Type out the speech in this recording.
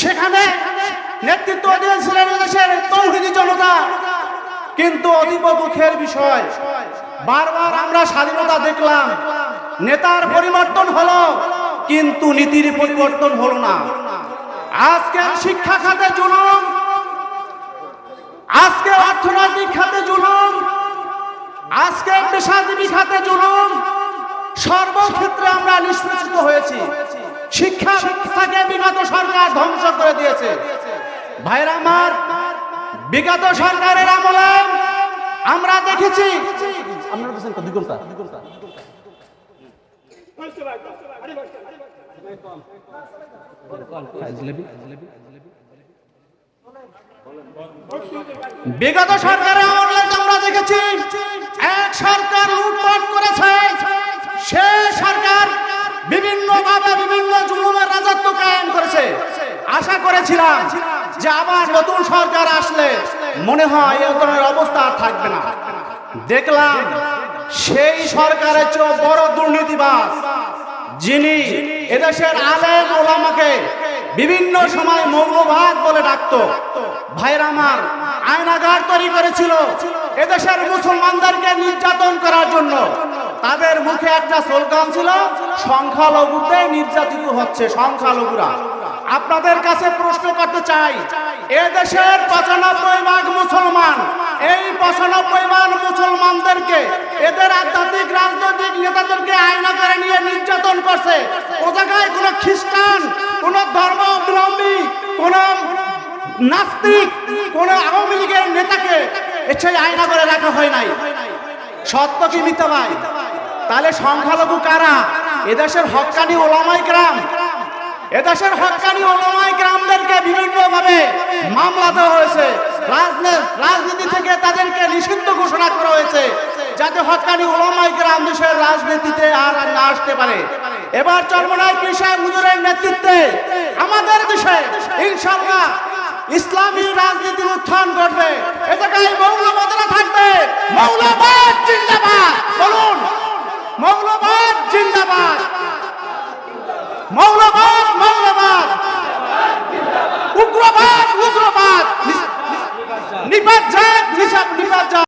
সেখানে নেতৃত্ব দিয়েছিলেন দেশের তৌহিদি জনতা। কিন্তু অতীব দুঃখের বিষয়, বারবার আমরা স্বাধীনতা দেখলাম, নেতার পরিবর্তন হলো, কিন্তু নীতির পরিবর্তন হলো না। আজকে শিক্ষা খাতে জুলুম আজকে অর্থনৈতিক খাতে জুলুম আজকে পেশাজীবী খাতে জুলুম, সর্বক্ষেত্রে আমরা নিষ্পেষিত হয়েছি। শিক্ষা ব্যবস্থাকে বিগত সরকার ভাইরা আমার, বিগত সরকারের আমলে আমরা দেখেছি বিগত সরকারের আমলে আমরা দেখেছি, এক সরকার লুটপাট করেছে, সে সরকার বিভিন্ন ভাবে বিভিন্ন জুলুমের রাজত্ব কায়েম করেছে। আশা করেছিলাম যে আবার নতুন সরকার আসলে মনে হয় এ ধরনের অবস্থা থাকবে না। দেখলাম সেই সরকারের চেয়ে বড় দুর্নীতিবাজ যিনি এদেশের আলেম ওলামাকে বিভিন্ন সময় মৌলবাদ বলে ডাকতো। ভাইরা আমার আয়নাগার তৈরি করেছিল এদেশের মুসলমানদেরকে নির্যাতন করার জন্য। তাদের মুখে একটা স্লোগান ছিল সংখ্যালঘুতে নির্যাতিত হচ্ছে, সংখ্যালঘুরা। আপনাদের কাছে প্রশ্ন করতে চাই। এ দেশের পঁচানব্বই ভাগ মুসলমান, এই পঁচানব্বই ভাগ মুসলমানদেরকে, এদের আধ্যাত্মিক, রাজনৈতিক নেতাদেরকে আয়না করে নিয়ে নির্যাতন করছে। ও জায়গায় কোনো খ্রিস্টান, কোন ধর্ম অবলম্বী কোন নাস্তিক, কোন আওয়ামী লীগের নেতাকে সেই আয়না করে রাখা হয় নাই। সত্য কি মিথ্যা তাহলে সংখ্যালঘু কারা? এদেশের হক্কানি ওলামাই গ্রাম এদেশের হক্কানি ওলামাই গ্রামদেরকে বিভিন্ন ভাবে মামলা দেওয়া হয়েছে। রাজনীতি থেকে তাদেরকে নিষিদ্ধ ঘোষণা করা হয়েছে যাতে হক্কানি ওলামাই গ্রাম দেশের রাজনীতিতে আর না আসতে পারে। এবার চরমনাই কৃষক হুজুরের নেতৃত্বে আমাদের দেশে ইনশাল্লাহ ইসলামী রাজনীতির উত্থান ঘটবে। এ জায়গায় মৌলবাদরা থাকবে। মৌলবাদ জিন্দাবাদ। বলুন মৌলবাদ জিন্দাবাদ। মৌলবাদ মৌলবাদ নিপাত জাত নিপাত জাত